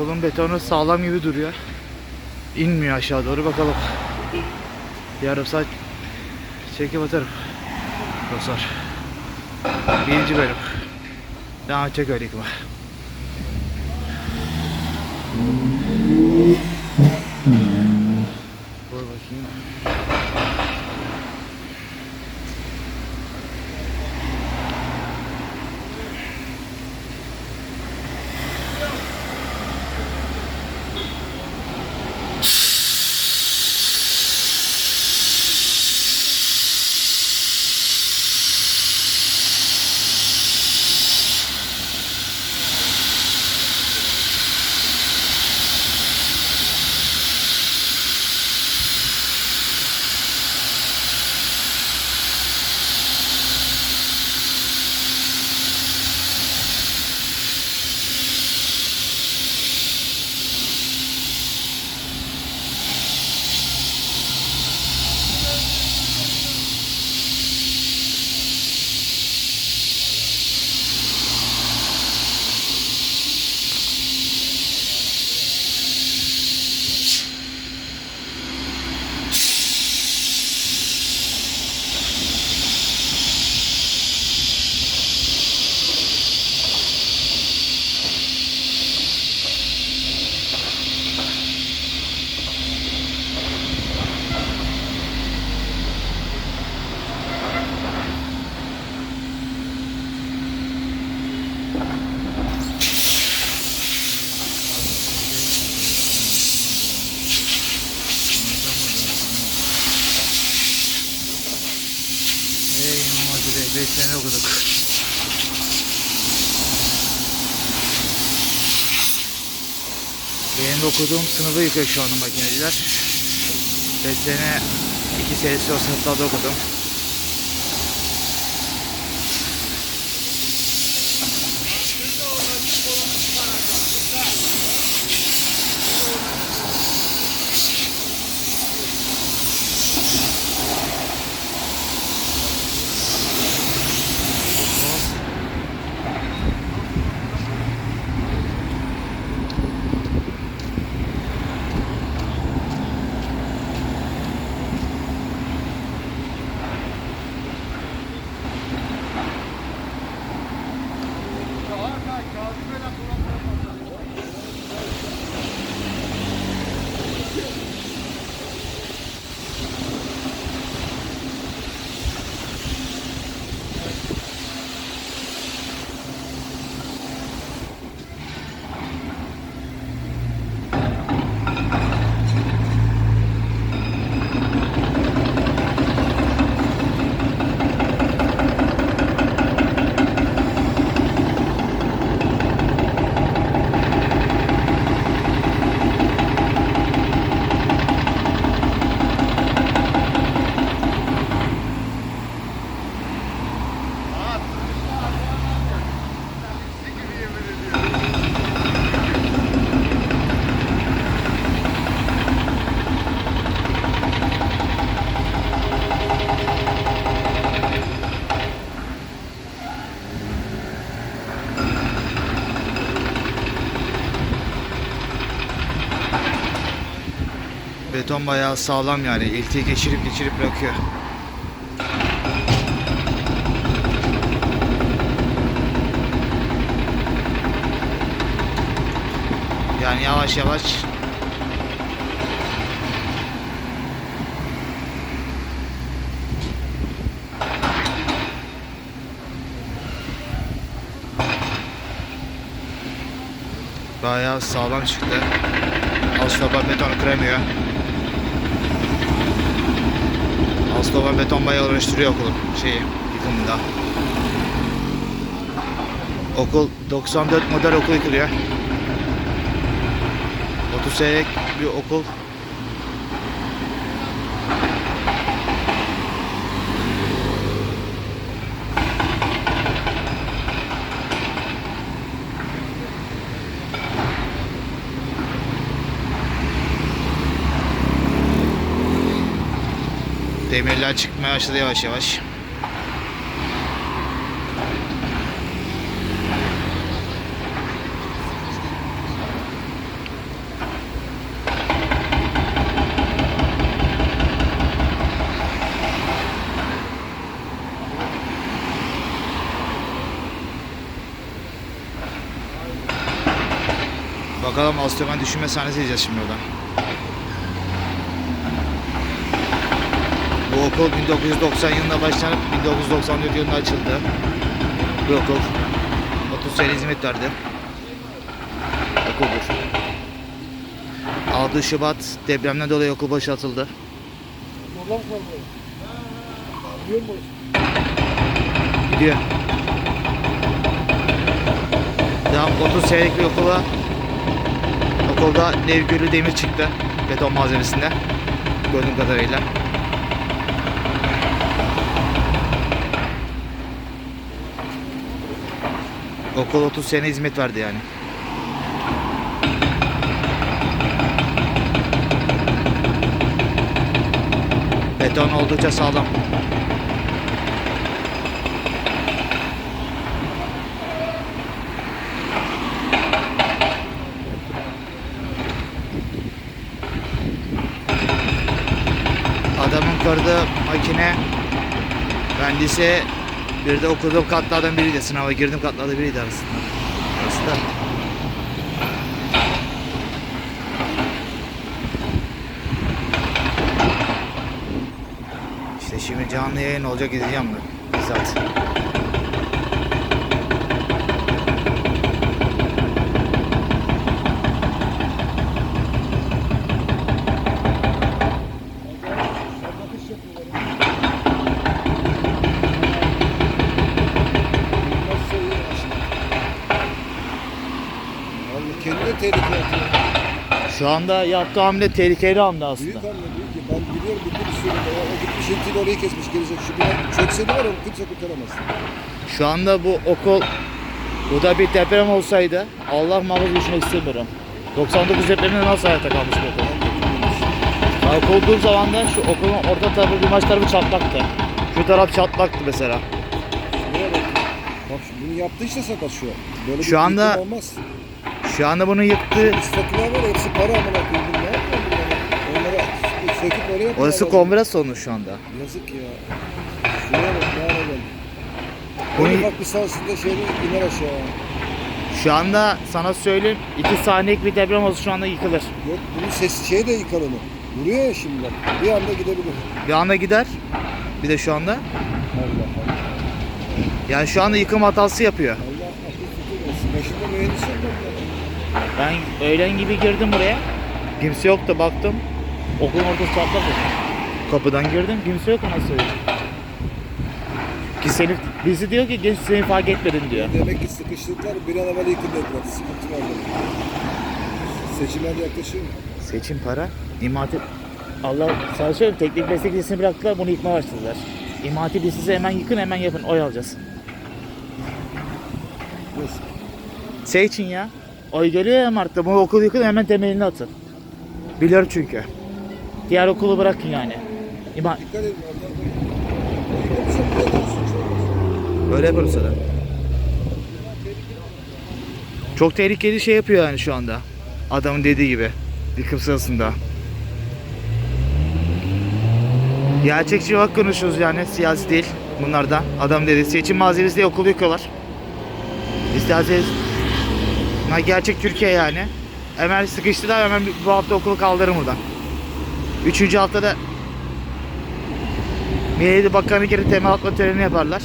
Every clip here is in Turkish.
Okulun betonu sağlam gibi duruyor. İnmiyor aşağı doğru bakalım. Yarım saat çekip atarım. Dostlar. Birinci bölüm. Daha çek öyle yıkma. Dur bakayım. Okuduğum sınıfı yıkıyor şu anda makineciler. 5 sene 2 senesi o sınıflarda okudum. Thank you. Beton bayağı sağlam yani. İltiyi geçirip geçirip bırakıyor. Yani yavaş yavaş Bayağı sağlam çıktı. Asfaltlar betonu kıramıyor. Asfaltlar beton bayağı uğraştırıyor okulun şeyi yıkımında. Okul 94 model okul yıkılıyor. 30 senelik bir okul. ayağa çıkmaya başladı yavaş yavaş. Bakalım Astroman düşünme sahnesi izleyeceğiz şimdi oradan. Okul 1990 yılında başlanıp 1994 yılında açıldı. Bu okul 30 sene hizmet verdi. Okuldur. 6 Şubat depremden dolayı okul boşaltıldı. Gidiyor. Devam 30 senelik bir okula okulda Nevgülü demir çıktı beton malzemesinde gördüğüm kadarıyla. Okul 30 sene hizmet verdi yani. Beton oldukça sağlam. Adamın kurduğu makine ben lise bir de okuduğum katlardan biriydi. Sınava girdim katlardan biriydi arasında. Arasında. İşte şimdi canlı yayın olacak izleyeceğim bunu. Bir Şu anda yaptığı hamle tehlikeli hamle aslında. Büyük hamle büyük ki. Ben biliyorum bütün istiyorum. O, o gitmiş entiyle orayı kesmiş gelecek. Şu bina çökse de var onu kimse kurtaramaz. Şu anda bu okul bu da bir deprem olsaydı Allah muhafaza düşünmek istemiyorum. 99 depreminde nasıl hayata kalmış bu okul? Ben kurulduğum zaman da şu okulun orta tarafı bir maç tarafı çatlaktı. Şu taraf çatlaktı mesela. Şuraya bak. Bak şu- bunu yaptı işte sakat şu an. Böyle Şu bir anda- yıkım olmaz. Şu anda bunu yıktı. Statüler var hepsi para amına koyayım. Ne yapıyor bunlar? Onlara söküp oraya yapıyorlar. Orası kongre salonu şu anda. Yazık ya. Şuraya bak ne geldi. Bunu- bak bir sahasında şöyle iner aşağı. Şu anda sana söyleyeyim 2 saniyelik bir deprem olsa şu anda yıkılır. Yok bunun sesi şey de yıkar onu. Vuruyor ya şimdi bak. Bir anda gidebilir. Bir anda gider. Bir de şu anda. Allah Allah. Yani şu anda yıkım hatası yapıyor. Allah akıl fikir versin. Başında mühendis mu? Ben öğlen gibi girdim buraya. Kimse yoktu baktım. Okulun ortası çatlak. Kapıdan girdim kimse yok nasıl. Ki seni, birisi diyor ki genç seni fark etmedin diyor. Demek ki sıkıştıklar bir an evvel yıkın dediler. Sıkıntı var demek. Seçimler yaklaşıyor. Seçim para, imati... Allah sana söyleyeyim teknik meslek lisesini bıraktılar bunu yıkmaya başladılar. İmati lisesi hemen yıkın hemen yapın oy alacağız. Neyse. Seçin ya. Oy geliyor ya Mart'ta bu okul yıkın hemen temelini atın. Biliyorum çünkü. Diğer okulu bırakın yani. İma... Dikkat edin. Öyle yaparız sana. Çok tehlikeli şey yapıyor yani şu anda. Adamın dediği gibi. Yıkım sırasında. Gerçekçi olarak konuşuyoruz yani siyasi değil bunlardan. Adam dedi seçim malzemesi diye okulu yıkıyorlar. İsterseniz Ha, gerçek Türkiye yani. Hemen sıkıştılar hemen bu hafta okulu kaldırın buradan. Üçüncü haftada Milli Bakanı geri temel atma töreni yaparlar.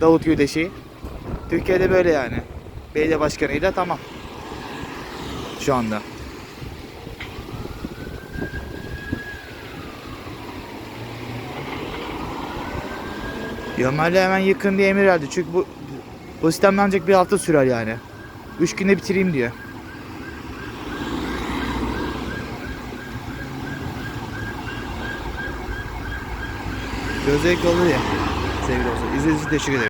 Davut Güdeş'i. Türkiye'de böyle yani. Belediye başkanıyla tamam. Şu anda. Yamal'le hemen yıkın diye emir verdi. Çünkü bu bu sistem ancak bir hafta sürer yani. Üç günde bitireyim diyor. Gözdelik oldu ya. Sevgili olsun. İzlediğiniz için teşekkür ederim.